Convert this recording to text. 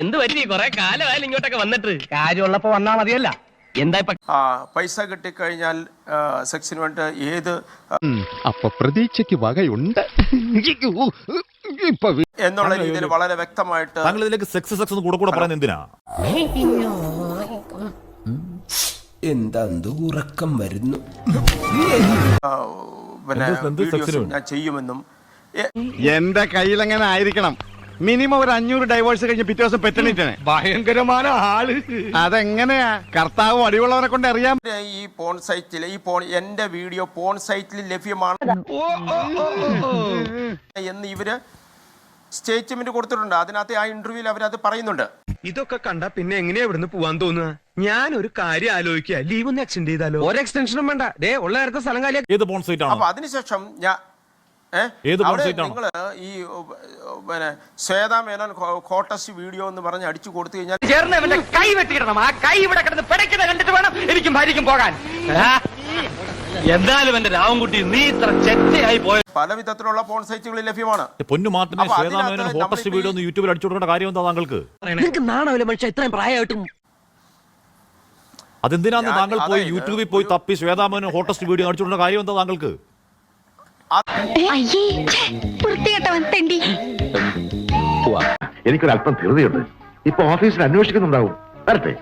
എന്ത് പറ്റി? കൊറേ കാലമായാലും ഇങ്ങോട്ടൊക്കെ വന്നിട്ട്. കാര്യമുള്ളപ്പോ വന്നാ മതിയല്ല. എന്താ ആ, പൈസ കിട്ടിക്കഴിഞ്ഞാൽ ആ, സെക്സിന് വേണ്ടി ഏത് അപ്പൊ പ്രതീക്ഷയ്ക്ക് വകയുണ്ട്. ഇപ്പൊ എന്നുള്ള രീതിയിൽ വളരെ വ്യക്തമായിട്ട് താങ്കൾ ഇതിലേക്ക് സെക്സ് സെക്സ് എന്ന് കൂടെ കൂടെ പറയുന്നത് എന്തിനാ? എന്താ ഉറക്കം വരുന്നു. ആ, പിന്നെ എന്ത് എന്ത് വീഡിയോസ് വേണ്ടി? ഞാൻ ചെയ്യുമെന്നും എ- എന്റെ കയ്യിലെങ്ങനെ ആയിരിക്കണം? മിനിമം ഒരു അഞ്ഞൂറ് ഡൈവേഴ്സ് കഴിഞ്ഞ് പിറ്റേ ദിവസം പെറ്റണിട്ടനെ. ഭയങ്കരമായ ആൾ. അതെങ്ങനെയാ? കർത്താവ് അടിയുള്ളവരെ കൊണ്ട് അറിയാം. ഈ പോൺ സൈറ്റിൽ ഈ പോൺ എന്റെ വീഡിയോ പോൺ സൈറ്റിൽ ലഭ്യമാണ്. എന്ന് ഇവർ സ്റ്റേറ്റ്മെന്റ് കൊടുത്തിട്ടുണ്ട്. അതിനകത്ത് ആ ഇന്റർവ്യൂവിൽ അവരത് പറയുന്നുണ്ട്. ഇതൊക്കെ കണ്ട പിന്നെ എങ്ങനെയാ ഇവിടുന്ന് പോവാൻ തോന്നുക? ഞാൻ ഒരു കാര്യം ആലോചിക്കുക. ലീവ് ഒന്ന് എക്സ്റ്റെൻഡ് ചെയ്താലോ? ഒരു എക്സ്റ്റൻഷനും വേണ്ട. ദേ ഉള്ള സ്ഥലം കാലിയാ ഏത് പോൺ സൈറ്റ് അപ്പൊ അതിനുശേഷം ഞാൻ? ഏത് website ഈ പിന്നെ ശ്വേതാ മേനോൻ കോട്ടസ് വീഡിയോ എന്ന് പറഞ്ഞ് അടിച്ചു കൊടുത്തു കഴിഞ്ഞാൽ ചേർന്ന് അവന്റെ കൈ വെട്ടിയിടണം. ആ കൈ ഇവിടെ കിടന്ന് പിടയ്ക്കുന്ന കണ്ടിട്ട് വേണം എനിക്കും ഭാര്യയ്ക്കും പോകാൻ. എന്തായാലും എന്റെ രാവൻകുട്ടി നീ ഇത്ര ചെറ്റയായി പോയ പല വിധത്തിലുള്ള പോൺ സൈറ്റുകൾ ലഭ്യമാണ്. പൊന്നു മാത്രമേ അപ്പൊ ശ്വേതാ അതിനകത്ത് മേനോൻ ഹോട്ടസ്റ്റ് വീഡിയോ ഒന്ന് യൂട്യൂബിൽ അടിച്ചു കൊടുക്കേണ്ട കാര്യം എന്താ താങ്കൾക്ക്? നിങ്ങൾക്ക് നാണമില്ല മനുഷ്യ ഇത്രയും പ്രായമായിട്ടും. അതെന്തിനാന്ന് ഞാൻ- താങ്കൾ പോയി യൂട്യൂബിൽ പോയി തപ്പി ശ്വേതാ മേനോൻ ഹോട്ടസ്റ്റ് വീഡിയോ അടിച്ചു കൊടുക്കേണ്ട കാര്യം എന്താ താങ്കൾക്ക്? എനിക്കൊരല്പം ധൃതിയുണ്ട്. ഇപ്പൊ ഓഫീസിൽ അന്വേഷിക്കുന്നുണ്ടാവും. വരട്ടെ.